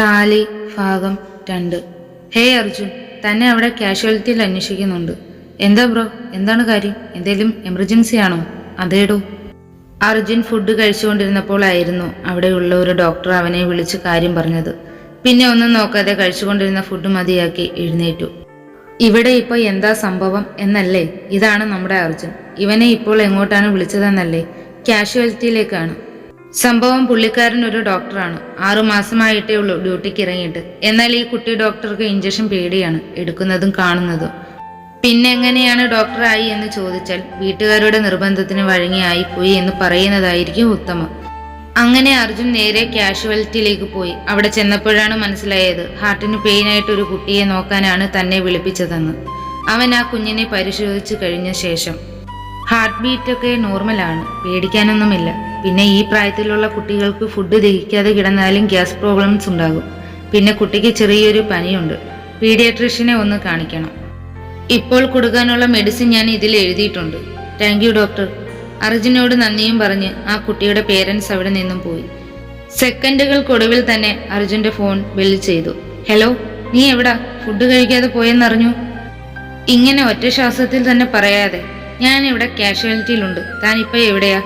താലി ഭാഗം രണ്ട്. ഹേ അർജുൻ തന്നെ അവിടെ കാഷ്വാലിറ്റിയിൽ അന്വേഷിക്കുന്നുണ്ട്. എന്താ ബ്രോ? എന്താണ് കാര്യം? എന്തെങ്കിലും എമർജൻസി ആണോ? അതേടോ. അർജുൻ ഫുഡ് കഴിച്ചുകൊണ്ടിരുന്നപ്പോൾ ആയിരുന്നു അവിടെയുള്ള ഒരു ഡോക്ടർ അവനെ വിളിച്ച് കാര്യം പറഞ്ഞത്. പിന്നെ ഒന്നും നോക്കാതെ കഴിച്ചുകൊണ്ടിരുന്ന ഫുഡ് മതിയാക്കി എഴുന്നേറ്റു. ഇവിടെ ഇപ്പോൾ എന്താ സംഭവം എന്നല്ലേ? ഇതാണ് നമ്മുടെ അർജുൻ. ഇവനെ ഇപ്പോൾ എങ്ങോട്ടാണ് വിളിച്ചതെന്നല്ലേ? കാഷ്വാലിറ്റിയിലേക്കാണ് സംഭവം പുള്ളിക്കാരൻ ഒരു ഡോക്ടറാണ്. ആറു മാസമായിട്ടേ ഉള്ളൂ ഡ്യൂട്ടിക്ക് ഇറങ്ങിയിട്ട്. എന്നാൽ ഈ കുട്ടി ഡോക്ടർക്ക് ഇഞ്ചക്ഷൻ പേടിയാണ് എടുക്കുന്നതും കാണുന്നതും. പിന്നെ എങ്ങനെയാണ് ഡോക്ടറായി എന്ന് ചോദിച്ചാൽ വീട്ടുകാരുടെ നിർബന്ധത്തിന് വഴങ്ങിയായി പോയി എന്ന് പറയുന്നതായിരിക്കും ഉത്തമം. അങ്ങനെ അർജുൻ നേരെ കാഷ്വാലിറ്റിയിലേക്ക് പോയി. അവിടെ ചെന്നപ്പോഴാണ് മനസ്സിലായത് ഹാർട്ടിന് പെയിനായിട്ട് ഒരു കുട്ടിയെ നോക്കാനാണ് തന്നെ വിളിപ്പിച്ചതെന്ന്. അവൻ ആ കുഞ്ഞിനെ പരിശോധിച്ചു കഴിഞ്ഞ ശേഷം. ഹാർട്ട് ബീറ്റ് ഒക്കെ നോർമലാണ് പേടിക്കാനൊന്നുമില്ല. പിന്നെ ഈ പ്രായത്തിലുള്ള കുട്ടികൾക്ക് ഫുഡ് ദഹിക്കാതെ കിടന്നാലും ഗ്യാസ് പ്രോബ്ലംസ് ഉണ്ടാകും. പിന്നെ കുട്ടിക്ക് ചെറിയൊരു പനിയുണ്ട്. പീഡിയാട്രീഷ്യനെ ഒന്ന് കാണിക്കണം. ഇപ്പോൾ കൊടുക്കാനുള്ള മെഡിസിൻ ഞാൻ ഇതിൽ എഴുതിയിട്ടുണ്ട്. താങ്ക് യു ഡോക്ടർ അർജുനോട് നന്ദിയും പറഞ്ഞ് ആ കുട്ടിയുടെ പേരൻസ് അവിടെ നിന്നും പോയി. സെക്കൻഡുകൾക്കൊടുവിൽ തന്നെ അർജുന്റെ ഫോൺ ബെൽ ചെയ്തു. ഹലോ നീ എവിടാ? ഫുഡ് കഴിക്കാതെ പോയെന്നറിഞ്ഞു? ഇങ്ങനെ ഒറ്റ ശ്വാസത്തിൽ തന്നെ പറയാതെ ഞാൻ ഇവിടെ കാഷ്വാലിറ്റിയിലുണ്ട്. താൻ ഇപ്പൊ എവിടെയാ?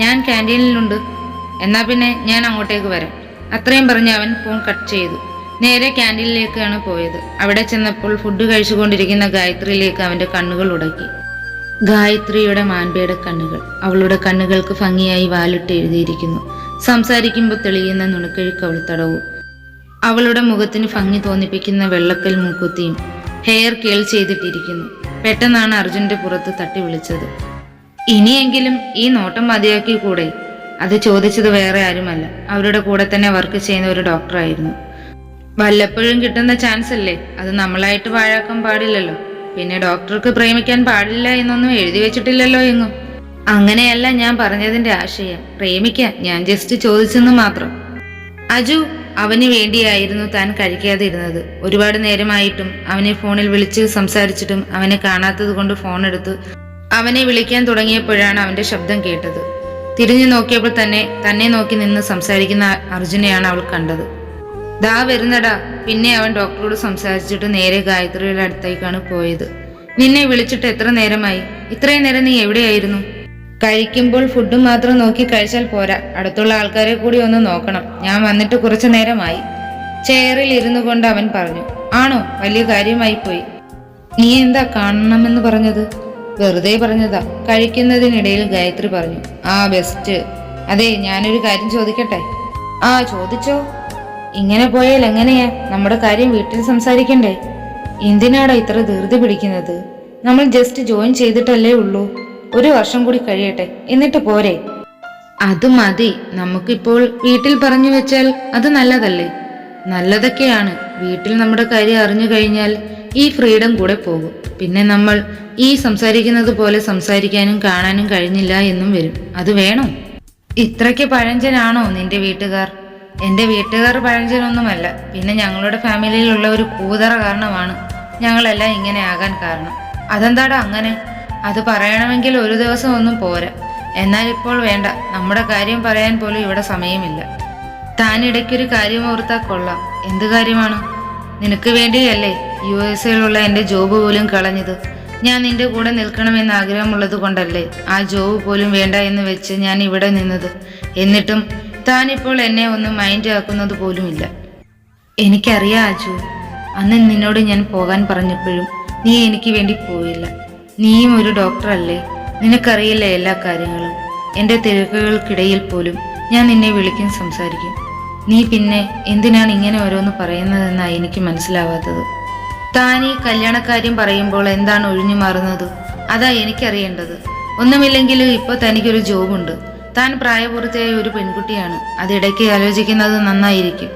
ഞാൻ ക്യാന്റീനിലുണ്ട് എന്നാ പിന്നെ ഞാൻ അങ്ങോട്ടേക്ക് വരാം. അത്രയും പറഞ്ഞ് അവൻ ഫോൺ കട്ട് ചെയ്തു. നേരെ ക്യാന്റീനിലേക്കാണ് പോയത്. അവിടെ ചെന്നപ്പോൾ ഫുഡ് കഴിച്ചുകൊണ്ടിരിക്കുന്ന ഗായത്രിയിലേക്ക് അവന്റെ കണ്ണുകൾ ഉടക്കി. ഗായത്രിയുടെ മാൻപയുടെ കണ്ണുകൾ. അവളുടെ കണ്ണുകൾക്ക് ഭംഗിയായി വാലിട്ട് എഴുതിയിരിക്കുന്നു. സംസാരിക്കുമ്പോൾ തെളിയുന്ന നുണക്കഴുക്ക് അവൾ തടവും അവളുടെ മുഖത്തിന് ഭംഗി തോന്നിപ്പിക്കുന്ന വെള്ളക്കൽ മൂക്കുത്തിയും ഹെയർ കേൾ ചെയ്തിട്ടിരിക്കുന്നു. പെട്ടെന്നാണ് അർജുന്റെ പുറത്ത് തട്ടി വിളിച്ചത്. ഇനിയെങ്കിലും ഈ നോട്ടം മതിയാക്കി കൂടെ അത് ചോദിച്ചത് വേറെ ആരുമല്ല. അവരുടെ കൂടെ തന്നെ വർക്ക് ചെയ്യുന്ന ഒരു ഡോക്ടറായിരുന്നു വല്ലപ്പോഴും കിട്ടുന്ന ചാൻസ് അല്ലേ? അത് നമ്മളായിട്ട് പാഴാക്കാൻ പാടില്ലല്ലോ. പിന്നെ ഡോക്ടർക്ക് പ്രേമിക്കാൻ പാടില്ല എന്നൊന്നും എഴുതി വെച്ചിട്ടില്ലല്ലോ എങ്ങും. അങ്ങനെയല്ല ഞാൻ പറഞ്ഞതിന്റെ ആശയം. പ്രേമിക്കാൻ. ഞാൻ ജസ്റ്റ് ചോദിച്ചെന്ന് മാത്രം. അജു അവന് വേണ്ടിയായിരുന്നു താൻ കഴിക്കാതിരുന്നത്. ഒരുപാട് നേരമായിട്ടും അവനെ ഫോണിൽ വിളിച്ച് സംസാരിച്ചിട്ടും അവനെ കാണാത്തത് കൊണ്ട് ഫോൺ എടുത്ത് അവനെ വിളിക്കാൻ തുടങ്ങിയപ്പോഴാണ് അവന്റെ ശബ്ദം കേട്ടത്. തിരിഞ്ഞു നോക്കിയപ്പോൾ തന്നെ തന്നെ നോക്കി നിന്ന് സംസാരിക്കുന്ന അർജുനെയാണ് അവൾ കണ്ടത്. ദാ വരുന്നടാ. പിന്നെ അവൻ ഡോക്ടറോട് സംസാരിച്ചിട്ട് നേരെ ഗായത്രിയുടെ അടുത്തേക്കാണ് പോയത്. നിന്നെ വിളിച്ചിട്ട് എത്ര നേരമായി? ഇത്രയും നേരം നീ എവിടെയായിരുന്നു? കഴിക്കുമ്പോൾ ഫുഡ് മാത്രം നോക്കി കഴിച്ചാൽ പോരാ. അടുത്തുള്ള ആൾക്കാരെ കൂടി ഒന്ന് നോക്കണം. ഞാൻ വന്നിട്ട് കുറച്ചു നേരമായി. ചെയറിൽ ഇരുന്നു കൊണ്ട് അവൻ പറഞ്ഞു ആണോ? വലിയ കാര്യമായി പോയി. നീ എന്താ കാണണമെന്ന് പറഞ്ഞത്? വെറുതെ പറഞ്ഞതാ. കഴിക്കുന്നതിനിടയിൽ ഗായത്രി പറഞ്ഞു ആ ബെസ്റ്റ് അതെ ഞാനൊരു കാര്യം ചോദിക്കട്ടെ? ആ ചോദിച്ചോ. ഇങ്ങനെ പോയാൽ എങ്ങനെയാ? നമ്മുടെ കാര്യം വീട്ടിൽ സംസാരിക്കണ്ടേ? എന്തിനാടാ ഇത്ര ധൃതി പിടിക്കുന്നത്? നമ്മൾ ജസ്റ്റ് ജോയിൻ ചെയ്തിട്ടല്ലേ ഉള്ളൂ. ഒരു വർഷം കൂടി കഴിയട്ടെ. എന്നിട്ട് പോരെ. അത് മതി. നമുക്കിപ്പോൾ വീട്ടിൽ പറഞ്ഞു വെച്ചാൽ അത് നല്ലതല്ലേ? നല്ലതൊക്കെയാണ്. വീട്ടിൽ നമ്മുടെ കാര്യം അറിഞ്ഞു കഴിഞ്ഞാൽ ഈ ഫ്രീഡം കൂടെ പോകും. പിന്നെ നമ്മൾ ഈ സംസാരിക്കുന്നത് പോലെ സംസാരിക്കാനും കാണാനും കഴിഞ്ഞില്ല എന്നും വരും. അത് വേണോ. ഇത്രയ്ക്ക് പഴഞ്ചനാണോ നിന്റെ വീട്ടുകാർ? എന്റെ വീട്ടുകാർ പഴഞ്ചനൊന്നുമല്ല. പിന്നെ ഞങ്ങളുടെ ഫാമിലിയിലുള്ള ഒരു കൂതറ കാരണമാണ് ഞങ്ങളെല്ലാം ഇങ്ങനെ ആകാൻ കാരണം. അതെന്താടാ അങ്ങനെ? അത് പറയണമെങ്കിൽ ഒരു ദിവസം ഒന്നും പോരാ. എന്നാൽ ഇപ്പോൾ വേണ്ട. നമ്മുടെ കാര്യം പറയാൻ പോലും ഇവിടെ സമയമില്ല. താൻ ഇടയ്ക്കൊരു കാര്യം ഓർത്താൽ കൊള്ളാം. എന്ത് കാര്യമാണ്? നിനക്ക് വേണ്ടിയല്ലേ യു എസ് എയിലുള്ള എന്റെ ജോബ് പോലും കളഞ്ഞത്? ഞാൻ നിന്റെ കൂടെ നിൽക്കണമെന്ന് ആഗ്രഹമുള്ളത് കൊണ്ടല്ലേ ആ ജോബ് പോലും വേണ്ട എന്ന് വെച്ച് ഞാൻ ഇവിടെ നിന്നത്? എന്നിട്ടും താൻ ഇപ്പോൾ എന്നെ ഒന്ന് മൈൻഡ് ആക്കുന്നത് പോലുമില്ല. എനിക്കറിയാം അജു അന്ന് നിന്നോട് ഞാൻ പോകാൻ പറഞ്ഞപ്പോഴും നീ എനിക്ക് വേണ്ടി പോയില്ല. നീയും ഒരു ഡോക്ടറല്ലേ? നിനക്കറിയില്ല എല്ലാ കാര്യങ്ങളും? എന്റെ തിരക്കുകൾക്കിടയിൽ പോലും ഞാൻ നിന്നെ വിളിക്കും സംസാരിക്കും. നീ പിന്നെ എന്തിനാണ് ഇങ്ങനെ ഓരോന്ന് പറയുന്നതെന്നാണ് എനിക്ക് മനസ്സിലാവാത്തത്. താൻ ഈ കല്യാണക്കാര്യം പറയുമ്പോൾ എന്താണ് ഒഴിഞ്ഞു മാറുന്നത്? അതാ എനിക്കറിയേണ്ടത്. ഒന്നുമില്ലെങ്കിലും ഇപ്പോൾ തനിക്കൊരു ജോബുണ്ട്. താൻ പ്രായപൂർത്തിയായ ഒരു പെൺകുട്ടിയാണ്. അതിടയ്ക്ക് ആലോചിക്കുന്നത് നന്നായിരിക്കും.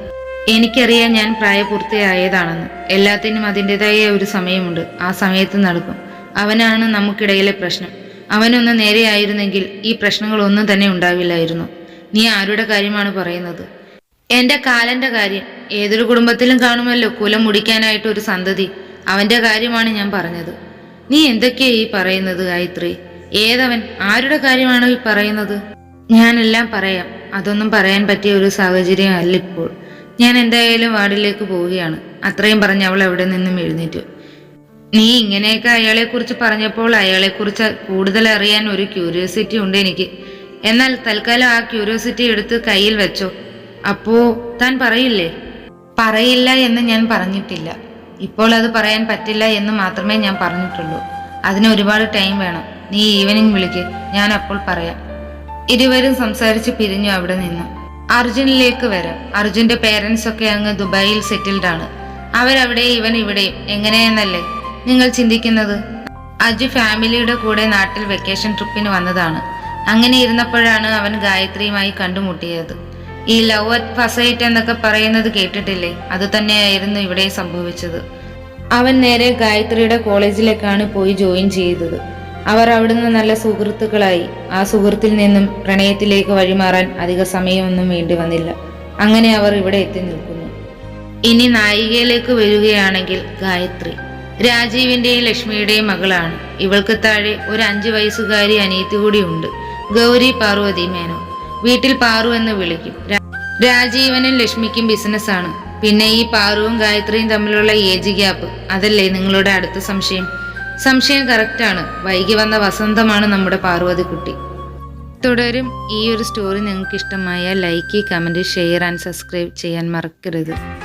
എനിക്കറിയാം ഞാൻ പ്രായപൂർത്തിയായതാണെന്ന്. എല്ലാത്തിനും അതിന്റെതായ ഒരു സമയമുണ്ട്. ആ സമയത്ത് നടക്കും. അവനാണ് നമുക്കിടയിലെ പ്രശ്നം. അവനൊന്ന് നേരെയായിരുന്നെങ്കിൽ ഈ പ്രശ്നങ്ങളൊന്നും തന്നെ ഉണ്ടാവില്ലായിരുന്നു. നീ ആരുടെ കാര്യമാണ് പറയുന്നത്? എന്റെ കാലന്റെ കാര്യം. ഏതൊരു കുടുംബത്തിലും കാണുമല്ലോ കുലം മുടിക്കാനായിട്ട് ഒരു സന്തതി. അവന്റെ കാര്യമാണ് ഞാൻ പറഞ്ഞത്. നീ എന്തൊക്കെയാ ഈ പറയുന്നത് ഗായത്രി? ഏതവൻ? ആരുടെ കാര്യമാണോ ഈ പറയുന്നത്? ഞാനെല്ലാം പറയാം. അതൊന്നും പറയാൻ പറ്റിയ ഒരു സാഹചര്യം അല്ല ഇപ്പോൾ. ഞാൻ എന്തായാലും വാർഡിലേക്ക് പോവുകയാണ്. അത്രയും പറഞ്ഞ് അവൾ അവിടെ നിന്നും എഴുന്നേറ്റു. നീ ഇങ്ങനെയൊക്കെ അയാളെ കുറിച്ച് പറഞ്ഞപ്പോൾ അയാളെ കുറിച്ച് കൂടുതൽ അറിയാൻ ഒരു ക്യൂരിയോസിറ്റി ഉണ്ട് എനിക്ക്. എന്നാൽ തൽക്കാലം ആ ക്യൂരിയോസിറ്റി എടുത്ത് കയ്യിൽ വെച്ചോ. അപ്പോ താൻ പറയില്ലേ? പറയില്ല എന്ന് ഞാൻ പറഞ്ഞിട്ടില്ല. ഇപ്പോൾ അത് പറയാൻ പറ്റില്ല എന്ന് മാത്രമേ ഞാൻ പറഞ്ഞിട്ടുള്ളൂ. അതിന് ഒരുപാട് ടൈം വേണം. നീ ഈവനിങ് വിളിക്ക്. ഞാൻ അപ്പോൾ പറയാം. ഇരുവരും സംസാരിച്ച് പിരിഞ്ഞു അവിടെ നിന്ന്. അർജുനിലേക്ക് വരാം. അർജുന്റെ പേരൻസ് ഒക്കെ അങ്ങ് ദുബായിൽ സെറ്റിൽഡ് ആണ്. അവരവിടെ ഇവൻ ഇവിടെയും. എങ്ങനെയെന്നല്ലേ? നിങ്ങൾ ചിന്തിക്കുന്നത്? അജു ഫാമിലിയുടെ കൂടെ നാട്ടിൽ വെക്കേഷൻ ട്രിപ്പിന് വന്നതാണ്. അങ്ങനെ ഇരുന്നപ്പോഴാണ് അവൻ ഗായത്രിയുമായി കണ്ടുമുട്ടിയത്. ഈ ലവ് അറ്റ് ഫസൈറ്റ് എന്നൊക്കെ പറയുന്നത് കേട്ടിട്ടില്ലേ? അത് തന്നെയായിരുന്നു ഇവിടെ സംഭവിച്ചത്. അവൻ നേരെ ഗായത്രിയുടെ കോളേജിലേക്കാണ് പോയി ജോയിൻ ചെയ്തത്. അവർ അവിടുന്ന് നല്ല സുഹൃത്തുക്കളായി. ആ സുഹൃത്തിൽ നിന്നും പ്രണയത്തിലേക്ക് വഴിമാറാൻ അധിക സമയമൊന്നും വേണ്ടി വന്നില്ല. അങ്ങനെ അവർ ഇവിടെ എത്തി നിൽക്കുന്നു. ഇനി നായികയിലേക്ക് വരികയാണെങ്കിൽ ഗായത്രി. രാജീവിന്റെയും ലക്ഷ്മിയുടെയും മകളാണ്. ഇവൾക്ക് താഴെ ഒരു അഞ്ചു വയസ്സുകാരി അനിയത്തി കൂടിയുണ്ട് ഗൗരി പാർവതി മേനോ. വീട്ടിൽ പാറു എന്ന് വിളിക്കും. രാജീവനും ലക്ഷ്മിക്കും ബിസിനസ്സാണ് പിന്നെ ഈ പാറുവും ഗായത്രിയും തമ്മിലുള്ള ഏജ് ഗ്യാപ്പ് അതല്ലേ നിങ്ങളുടെ അടുത്ത സംശയം? സംശയം കറക്റ്റാണ് വൈകി വന്ന വസന്തമാണ് നമ്മുടെ പാർവതി കുട്ടി. തുടരും ഈ ഒരു സ്റ്റോറി നിങ്ങൾക്ക് ഇഷ്ടമായ like comment share and subscribe ചെയ്യാൻ മറക്കരുത്.